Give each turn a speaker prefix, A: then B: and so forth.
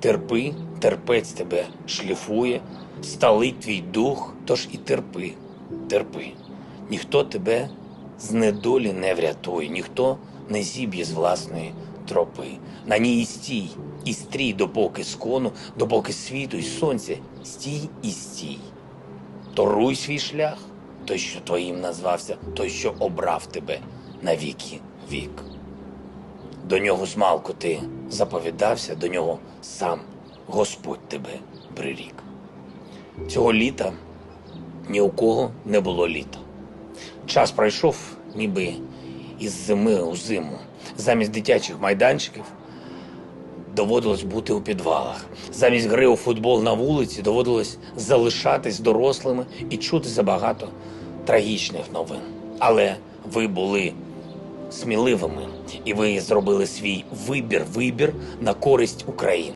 A: Терпи, терпець тебе шліфує, сталить твій дух, тож і терпи, терпи. Ніхто тебе з недолі не врятує, ніхто не зіб'є з власної тропи. На ній і стій, і стрій, допоки скону, допоки світу й сонця, стій і стій. Торуй свій шлях, той, що твоїм назвався, той, що обрав тебе на віки вік. До нього змалку ти заповідався, до нього сам Господь тебе прирік. Цього літа ні у кого не було літа. Час пройшов, ніби із зими у зиму. Замість дитячих майданчиків доводилось бути у підвалах. Замість гри у футбол на вулиці доводилось залишатись дорослими і чути забагато трагічних новин. Але ви були сміливими, і ви зробили свій вибір, вибір на користь України.